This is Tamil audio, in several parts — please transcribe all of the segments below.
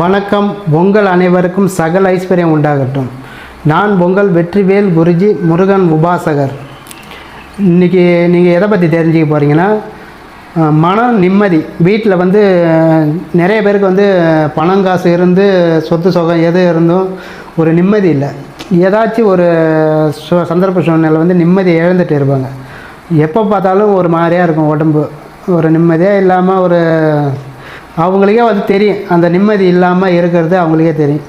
வணக்கம். உங்கள் அனைவருக்கும் சகல ஐஸ்வர்யம் உண்டாகட்டும். நான் உங்கள் வெற்றிவேல் குருஜி முருகன் உபாசகர். இன்றைக்கி நீங்கள் எதை பற்றி தெரிஞ்சுக்க போகிறீங்கன்னா மன நிம்மதி. வீட்டில் வந்து நிறைய பேருக்கு வந்து பணம் காசு இருந்து சொத்து சுகம் எது இருந்தும் ஒரு நிம்மதி இல்லை. ஏதாச்சும் ஒரு சு- சந்தர்ப்ப சூழ்நிலை வந்து நிம்மதி இழந்துட்டு இருப்பாங்க. எப்போ பார்த்தாலும் ஒரு மாதிரியாக இருக்கும் உடம்பு. ஒரு நிம்மதியாக இல்லாமல் ஒரு அவங்களுக்கே வந்து தெரியும். அந்த நிம்மதி இல்லாமல் இருக்கிறது அவங்களுக்கே தெரியும்.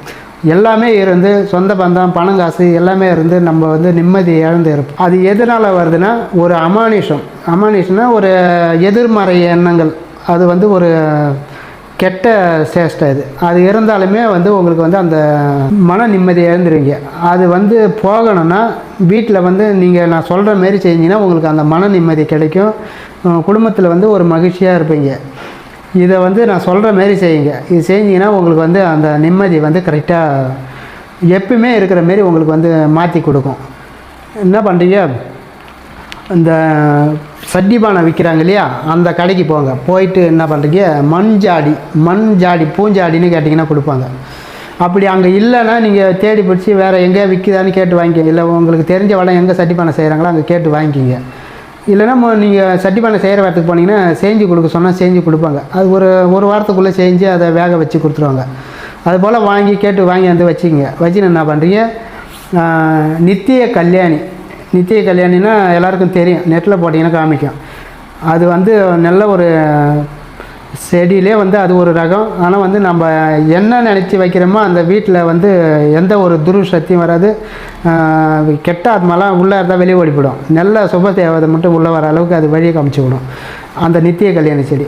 எல்லாமே இருந்து சொந்த பந்தம் பணம் காசு எல்லாமே இருந்து நம்ம வந்து நிம்மதி இழந்து இருப்போம். அது எதனால் வருதுன்னா ஒரு அமானுஷம். அமானுஷம்னா ஒரு எதிர்மறை எண்ணங்கள். அது வந்து ஒரு கெட்ட சேஷ்டை இது. அது இருந்தாலுமே வந்து உங்களுக்கு வந்து அந்த மன நிம்மதி இழந்துருவீங்க. அது வந்து போகணும்னா வீட்டில் வந்து நீங்கள் நான் சொல்கிற மாரி செஞ்சீங்கன்னா உங்களுக்கு அந்த மன நிம்மதி கிடைக்கும். குடும்பத்தில் வந்து ஒரு மகிழ்ச்சியாக இருப்பீங்க. இதை வந்து நான் சொல்கிற மாரி செய்யுங்க. இது செஞ்சிங்கன்னா உங்களுக்கு வந்து அந்த நிம்மதி வந்து கரெக்டாக எப்பயுமே இருக்கிற மாரி உங்களுக்கு வந்து மாற்றி கொடுக்கும். என்ன பண்ணுறீங்க இந்த சட்டி பானை விற்கிறாங்க இல்லையா? அந்த கடைக்கு போங்க. போயிட்டு என்ன பண்ணுறீங்க மண் ஜாடி மண் ஜாடி பூஞ்சாடின்னு கேட்டிங்கன்னா கொடுப்பாங்க. அப்படி அங்கே இல்லைன்னா நீங்கள் தேடி பிடிச்சி வேறு எங்கேயா விற்கிதான்னு கேட்டு வாங்கிக்கோங்க இல்லை உங்களுக்கு தெரிஞ்ச வளம் எங்கே சட்டி பானை செய்கிறாங்களோ அங்கே கேட்டு வாங்கிக்கிங்க. இல்லைன்னா நீங்கள் சட்டி செய்கிற இடத்துக்கு போனீங்கன்னா செஞ்சு கொடுக்க சொன்னால் செஞ்சு கொடுப்பாங்க. அது ஒரு ஒரு வாரத்துக்குள்ளே செஞ்சு அதை வேக வச்சு கொடுத்துருவாங்க. அதுபோல் வாங்கி கேட்டு வாங்கி வந்து வச்சுங்க வச்சுன்னு என்ன பண்ணுறீங்க நித்திய கல்யாணி. நித்திய கல்யாணின்னா எல்லாருக்கும் தெரியும். நெட்டில் போட்டிங்கன்னா காமிக்கும். அது வந்து நல்ல ஒரு செடியிலே வந்து அது ஒரு ரகம். ஆனால் வந்து நம்ம என்ன நினச்சி வைக்கிறோமோ அந்த வீட்டில் வந்து எந்த ஒரு துரு சக்தியும் வராது. கெட்ட ஆத்மாலாம் உள்ளே இருந்தால் வெளியே ஓடிப்படும் நல்ல சுப தேவதை மட்டும் உள்ளே வர அளவுக்கு அது வழியை காமிச்சு விடும். அந்த நித்திய கல்யாண செடி.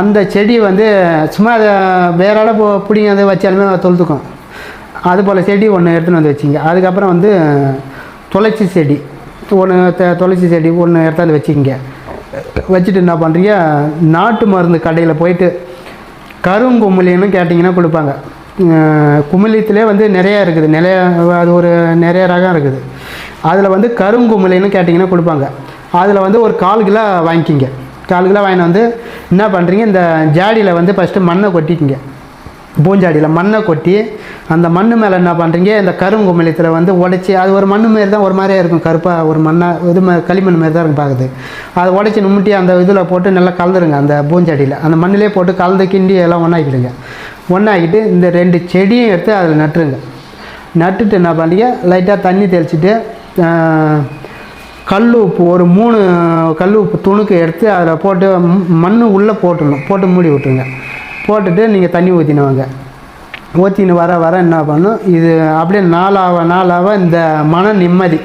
அந்த செடி வந்து சும்மா அதை வேற போ பிடிங்க அதை வச்சாலுமே அதை தொழுத்துக்கும் அதுபோல் செடி ஒன்று எடுத்துன்னு வந்து வச்சிங்க. அதுக்கப்புறம் வந்து துளசி செடி. ஒன்று துளசி செடி ஒன்று எடுத்தாந்து வச்சுக்கிங்க வச்சுட்டு என்ன பண்ணுறீங்க நாட்டு மருந்து கடையில் போயிட்டு கருங்குமிழின்னு கேட்டிங்கன்னா கொடுப்பாங்க. அஹ் வந்து நிறையா இருக்குது. நிறைய அது ஒரு நிறைய ரகம் இருக்குது. அதில் வந்து கருங்குமிழின்னு கேட்டிங்கன்னா கொடுப்பாங்க. அதில் வந்து ஒரு கால் கிலோ வாங்கிக்கிங்க. கால் கிலோ வாங்கிட்டு வந்து என்ன பண்ணுறீங்க இந்த ஜாடியில் வந்து ஃபஸ்ட்டு மண்ணை கொட்டிக்கிங்க. பூஞ்சாடியில் மண்ணை கொட்டி அந்த மண் மேலே என்ன பண்ணுறீங்க இந்த கருங்குமிழத்தில் வந்து உடச்சி அது ஒரு மண் மாரி தான் ஒரு மாதிரியே இருக்கும் கருப்பாக ஒரு மண்ணாக இது மாதிரி களிமண் மாரி தான் இருக்கும் பார்க்குது அதை உடச்சி நும்மிட்டி அந்த இதில் போட்டு நல்லா கலந்துருங்க அந்த பூஞ்சாடியில். அந்த மண்ணிலே போட்டு கலந்து கிண்டி எல்லாம் ஒன்றாக்கிடுங்க ஒன்றாக்கிட்டு இந்த ரெண்டு செடியும் எடுத்து அதில் நட்டுருங்க. நட்டுட்டு என்ன பண்ணுறீங்க லைட்டாக தண்ணி தெளிச்சுட்டு கல் உப்பு ஒரு மூணு கல் உப்பு துணுக்கு எடுத்து அதில் போட்டு மண் உள்ளே போட்டுடணும். போட்டு மூடி விட்டுருங்க. போட்டுட்டு நீங்கள் தண்ணி ஊற்றினுவாங்க ஊற்றின்னு வர வர என்ன பண்ணும்? இது அப்படியே நாளாக நாளாக இந்த மன நிம்மதி.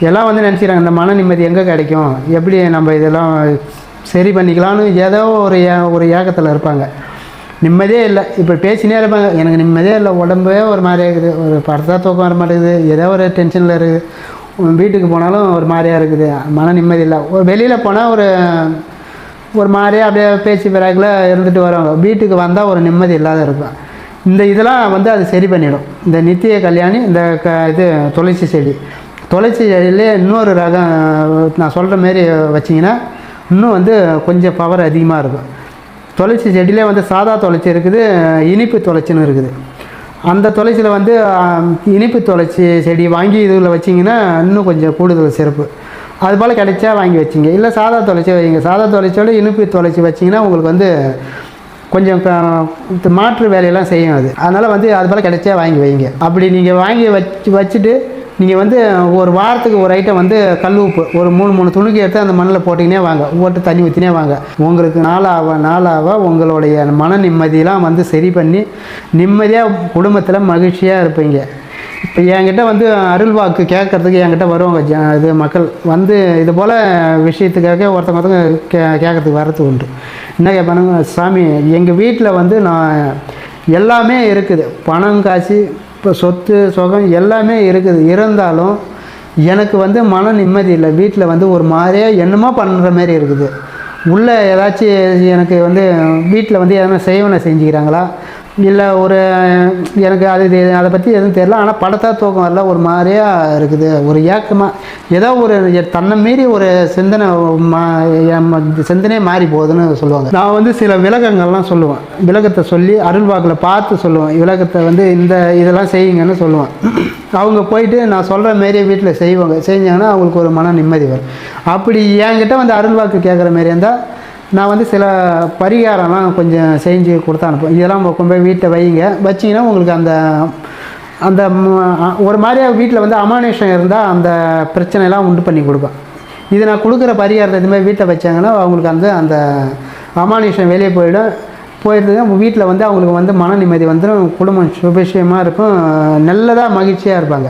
எல்லாம் வந்து நினச்சிக்கிறாங்க இந்த மன நிம்மதி எங்கே கிடைக்கும்? எப்படி நம்ம இதெல்லாம் சரி பண்ணிக்கலாம்னு ஏதோ ஒரு ஏ- ஒரு ஏக்கத்தில் இருப்பாங்க. நிம்மதியே இல்லை. இப்போ பேசினே இருப்பாங்க. எனக்கு நிம்மதியே இல்லை. உடம்பே ஒரு மாதிரியாக இருக்குது. ஒரு படுத்தா தூக்கம் வர மாட்டேங்குது. ஏதோ ஒரு டென்ஷனில் இருக்குது. வீட்டுக்கு போனாலும் ஒரு மாதிரியாக இருக்குது. மன நிம்மதி இல்லை. ஒரு வெளியில் போனால் ஒரு ஒரு மாதிரியே அப்படியே பேச்சு பிறகுல இருந்துட்டு வருவாங்க வீட்டுக்கு வந்தால் ஒரு நிம்மதி இல்லாத இருக்கும் இந்த இதெல்லாம் வந்து அது சரி பண்ணிடும். இந்த நித்திய கல்யாணி இந்த க இது துளசி செடி. துளசி செடியிலே இன்னொரு ரகம் நான் சொல்கிற மாரி வச்சிங்கன்னா இன்னும் வந்து கொஞ்சம் பவர் அதிகமாக இருக்கும். துளசி செடியிலே வந்து சாதா துளசி இருக்குது இனிப்பு துளசின்னு இருக்குது. அந்த துளசியில் வந்து இனிப்பு துளசி செடி வாங்கி இதில் வச்சிங்கன்னா இன்னும் கொஞ்சம் கூடுதல் சிறப்பு. அது போல் கிடைச்சா வாங்கி வச்சிங்க. இல்லை சாதா தொலைச்சி வைங்க. சாதா தொலைச்சோடு இனிப்பு தொலைச்சி வச்சிங்கன்னா உங்களுக்கு வந்து கொஞ்சம் மாற்று வேலையெல்லாம் செய்யும் அது. அதனால் வந்து அது போல் கிடைச்சா வாங்கி வைங்க. அப்படி நீங்கள் வாங்கி வச்சு வச்சுட்டு நீங்கள் வந்து ஒரு வாரத்துக்கு ஒரு ஐட்டம் வந்து கல் உப்பு ஒரு மூணு மூணு துணிக்கு எடுத்து அந்த மண்ணில் போட்டிங்கனே வாங்க. போட்டு தண்ணி ஊற்றினே வாங்க. உங்களுக்கு நாளாக நாளாக உங்களுடைய மன நிம்மதியெலாம் வந்து சரி பண்ணி நிம்மதியாக குடும்பத்தில் மகிழ்ச்சியாக இருப்பீங்க. இப்போ என்கிட்ட வந்து அருள் வாக்கு கேட்கறதுக்கு என்கிட்ட வருவாங்க ஜ- இது மக்கள். வந்து இது போல் விஷயத்துக்காக ஒருத்தங்க ஒருத்தங்க கே கேட்கறதுக்கு வர்றது உண்டு. என்ன கேட்பானுங்க சாமி எங்கள் வீட்டில் வந்து நான் எல்லாமே இருக்குது. பணம் காசு இப்போ சொத்து சுகம் எல்லாமே இருக்குது. இருந்தாலும் எனக்கு வந்து மன நிம்மதி இல்லை. வீட்டில் வந்து ஒரு மாதிரியாக என்னமோ பண்ணுற மாதிரி இருக்குது. உள்ளே ஏதாச்சும் எனக்கு வந்து வீட்டில் வந்து எதனா செய்வனை செஞ்சுக்கிறாங்களா? இல்லை ஒரு எனக்கு அது அதை பற்றி எதுவும் தெரியல. ஆனால் படத்தா தூக்கம் வரல. ஒரு மாதிரியாக இருக்குது. ஒரு ஏக்கமாக ஏதோ ஒரு தன்னை மீறி ஒரு சிந்தனை மா சிந்தனையே மாறி போகுதுன்னு சொல்லுவாங்க. நான் வந்து சில விளக்கங்கள்லாம் சொல்லுவேன். விளக்கத்தை சொல்லி அருள்வாக்கில் பார்த்து சொல்லுவேன். விளக்கத்தை வந்து இந்த இதெல்லாம் செய்யுங்கன்னு சொல்லுவேன். அவங்க போயிட்டு நான் சொல்கிற மாரியே வீட்டில் செய்வாங்க. செஞ்சாங்கன்னா அவங்களுக்கு ஒரு மன நிம்மதி வரும். அப்படி என்கிட்ட வந்து அருள்வாக்கு கேட்குற மாரி இருந்தால் நான் வந்து சில பரிகாரம்லாம் கொஞ்சம் செஞ்சு கொடுத்து அனுப்புவேன். இதெல்லாம் கொண்டு போய் வீட்டை வைங்க. வச்சிங்கன்னா உங்களுக்கு அந்த அந்த ஒரு மாதிரியாக வீட்டில் வந்து அமானுஷம் இருந்தால் அந்த பிரச்சனையெல்லாம் உண்டு பண்ணி கொடுப்பேன். இது நான் கொடுக்குற பரிகாரத்தை இதுமாதிரி மாதிரி வச்சாங்கன்னா அவங்களுக்கு வந்து அந்த அமானுஷம் வெளியே போயிடும் போயிருந்தது வீட்டில் வந்து அவங்களுக்கு வந்து மன நிம்மதி வந்துடும் குடும்பம் சுபிஷயமாக இருக்கும் நல்லதாக மகிழ்ச்சியாக இருப்பாங்க.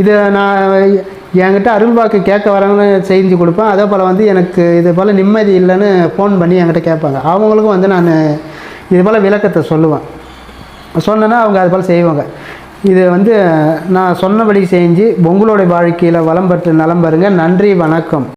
இது நான் என்கிட்ட அருள்வாக்கு கேட்க வரவங்களும் செஞ்சு கொடுப்பேன். அதே போல் வந்து எனக்கு இது போல் நிம்மதி இல்லைன்னு ஃபோன் பண்ணி என்கிட்ட கேட்பாங்க. அவங்களுக்கும் வந்து நான் இது போல் விளக்கத்தை சொல்லுவேன். சொன்னேன்னா அவங்க அது போல் செய்வாங்க. இது வந்து நான் சொன்னபடி செஞ்சு உங்களுடைய வாழ்க்கையில் வளம் பெற்று நலம் பெறுங்க நன்றி வணக்கம்.